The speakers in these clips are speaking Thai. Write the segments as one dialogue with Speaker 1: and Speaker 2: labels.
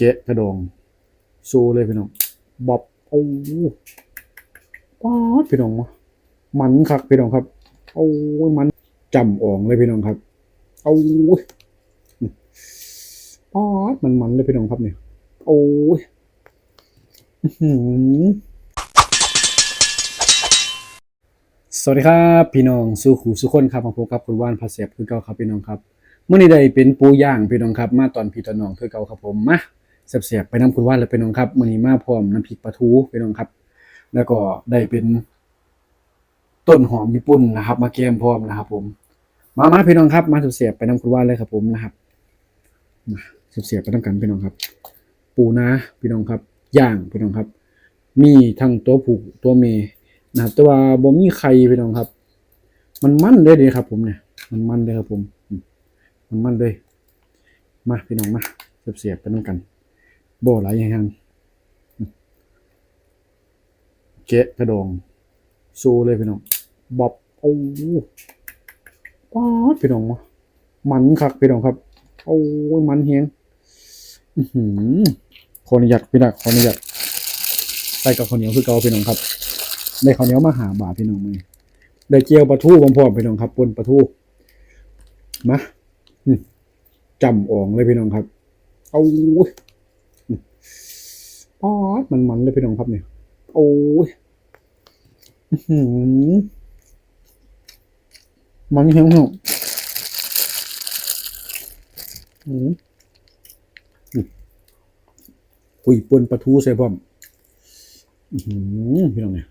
Speaker 1: เกะกระดองสู้เลยพี่น้องบอบโอ้ป๊าดพี่น้องมันคักพี่น้องครับโอ้มันจำอ่องเลยพี่น้องครับโอ้ป๊าดมันมันเลยพี่น้องครับเนี่ยโอ้ยสวัสดีครับพี่น้องสู้ขู่สู้คนครับมาพบกับคุณว่านพาเสียบคือเก่าครับพี่น้องครับเมื่อนี้ได้เป็นปูย่างพี่น้องครับ มาตอนพี่ตอนน้องคือเก่าครับผมมา เสียบๆไปน้ำคุณว่าเลยพี่น้องครับมือนี้มาพร้อมน้ำพริกปลาทูพี่น้องครับ แล้วก็ได้เป็น ต้นหอมญี่ปุ่นนะครับ มาแกมพร้อมนะครับ ผม มามาพี่น้องครับ มาเสียบๆไปน้ำคุณว่าเลยครับผมนะครับมาเสียบๆไปน้ำกันพี่น้องครับ ปูนาพี่น้องครับย่างพี่น้องครับ มีทั้งตัวผู้ตัวเมยนะครับแต่ว่าบ่มีไข่พี่น้องครับ มันมันเลยเดีครับ ผมเนี่ย มันมันเลยครับผม มันมันเลยมาพี่น้องมาเสียบๆไปน้ำกัน โบหลายอย่างเกะกระดองสู้เลยพี่น้องบอบโอ้ป๊าดพี่น้องวะมันคักพี่น้องครับ โอ้ยมันเฮงอื้อหือขออนุญาตพี่นักขออนุญาตใส่กับข้าวเหนียวคือเกาพี่น้องครับได้ข้าวเหนียวมาหาบาทพี่น้องมือได้เจียวปลาทูพร้อมๆพี่น้องครับปนปลาทูมาจำอ่องเลยพี่น้องครับ เอา ป๊อดมันมันเลยพี่น้องครับเนี่ย โอ้ยมันเหี่ยวเหี่ยวอืมคุยปนปลาทูใส่พร้อมพี่น้องเนี่ย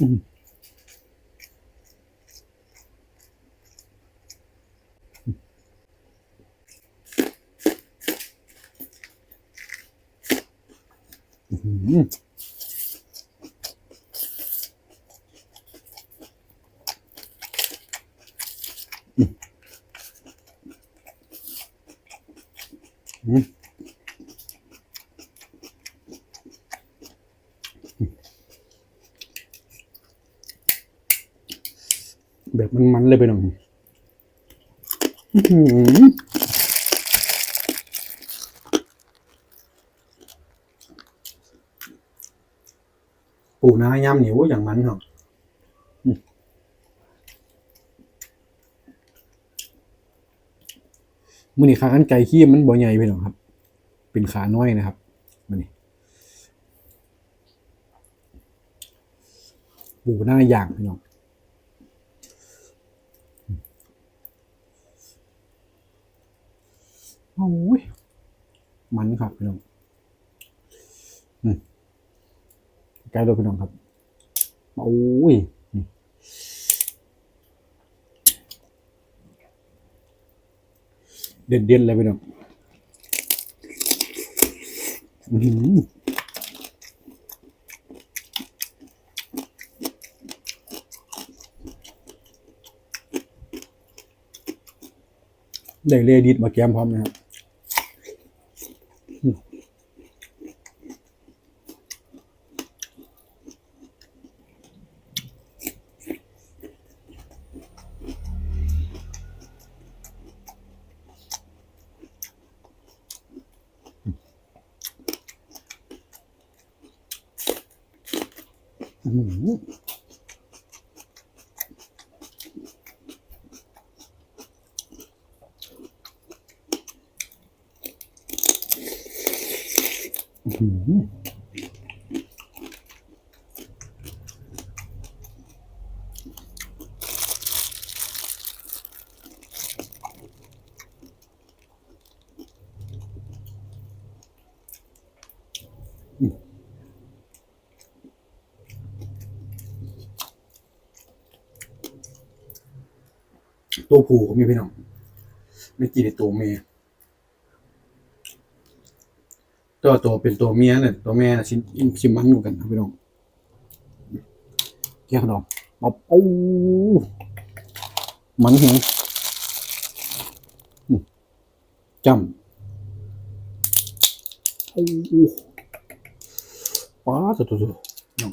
Speaker 1: อื้อ อืมแบบมันมันๆเลยไปหน่อยอื้อหือ ปูนาย่ำเหนียวอย่างมันเหรอมมือนี่ขาอันไก่ขี้มันบ่ใหญ่ไปหน่อยครับ เป็นขาน้อยนะครับมันนี่ปูหน้าย่างพี่น้องโอ้ยมันครับพี่น้อง อืม ใกล้ตัวพี่น้องครับโอ้ยนี่เด่นเด่นๆเลยพี่น้องได้เลดิตมาแกมพร้อมนะครับ อื้อหืออื้อหือ ตัวผูก็มีพี่น้องไม่กี่ในตัวเมียตัวตัวเป็นตัวเมียเนี่ยตัวแม่นะชิมชิมมันอยู่กันครับพี่น้องแก้วดอกเอาโอ้มันเหียงอืมจำโอ้ป้าตัวตัวน้อง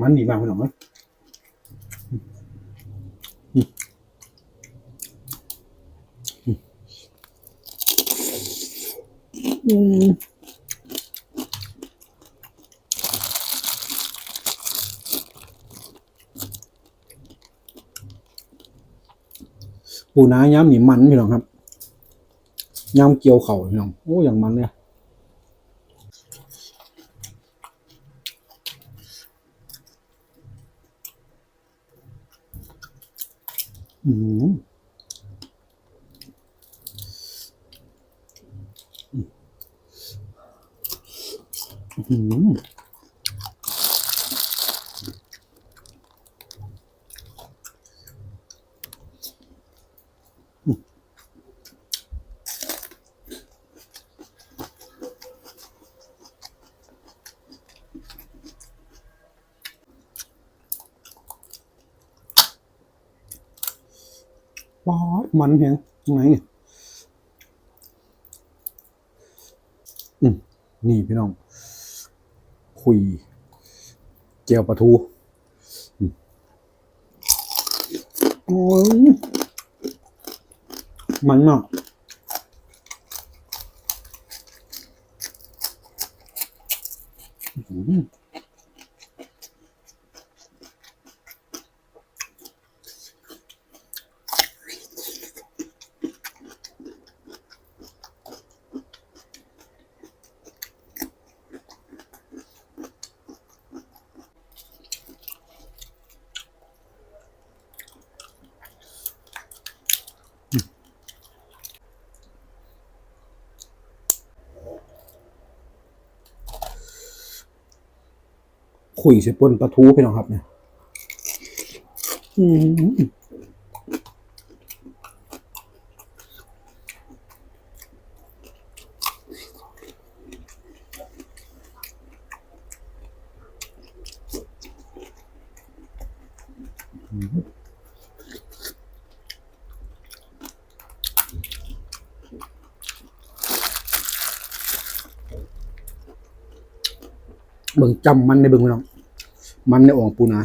Speaker 1: มันดีมากพี่น้องเอ้ อืมปูนาย้ำนี่มันพี่น้องครับย้ำเกี่ยวเข่าพี่น้องโอ้อย่างมันเลยอืม อืมว้าวมันแฮงยังไงเนี่ยอืมนี่พี่น้อง คุย เจียวปลาทูมโอ้ยมันมากอืม คุยสิปนปลาทูพี่น้องครับเนี่ยเบิ่งจำมันในเบิ่งพี่น้อง มันในอ่องปูนา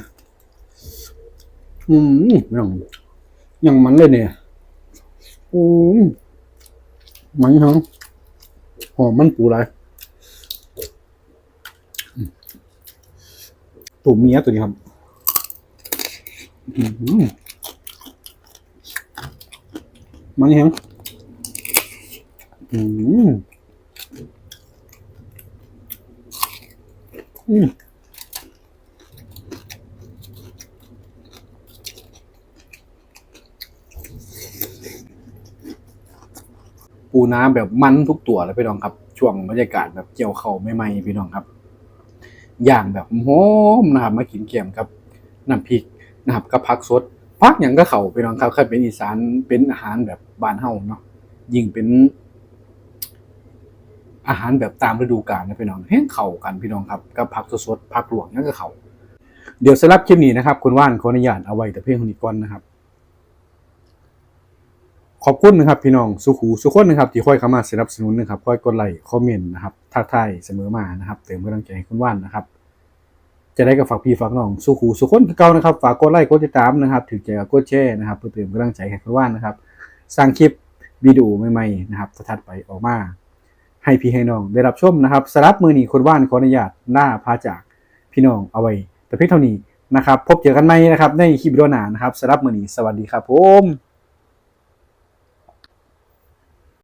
Speaker 1: อืมพี่น้องยังมันเลยเนี่ยอืมมันเหรอหอมมันปูอะไรอืมตัวเมียตัวนี้ครับอืมมันเหรออืมอืม ปูน้ำแบบมันทุกตัวเลยพี่น้องครับ ช่วงบรรยากาศแบบเกี่ยวเข่าใหม่ๆพี่น้องครับอย่างแบบหอมนะครับมากินเกียมกับน้ำพริกนะครับกับผักสดผักอย่างก็เข่าพี่น้องครับเคยเป็นอีสานเป็นอาหารแบบบ้านเฮาเนาะยิ่งเป็นอาหารแบบตามฤดูกาลนะพี่น้องแห้งเข่ากันพี่น้องครับกับผักสดผักหลวงนั่นก็เข่าเดี๋ยวสำหรับคลิปนี้นะครับ คุณว่านขออนุญาตเอาไว้แต่เพียงเท่านี้ก่อนนะครับ ขอบคุณนะครับพี่น้องสุขูสุขคนนะครับที่คอยเข้ามาสนับสนุนนะครับคอยกดไลค์คอมเมนต์นะครับทักทายเสมอมานะครับเติมกำลังใจให้คุณว่านนะครับ จะได้กับฝากพี่ฝากน้องสุขูสุขคนเก่านะครับฝากกดไลค์กดติดตามนะครับถึงใจกับกดแชร์นะครับเพื่อเติมกำลังใจให้คุณว่านนะครับ สร้างคลิปวิดีโอใหม่ๆนะครับถัดไปออกมา ให้พี่ให้น้องได้รับชมนะครับสรับมือหนีคุณว่านขออนุญาตหน้าพาจากพี่น้องเอาไว้แต่เพียงเท่านี้นะครับ พบเจอกันใหม่นะครับในคลิปวิดีโอหน้านะครับสรับมือหนีสวัสดีครับผม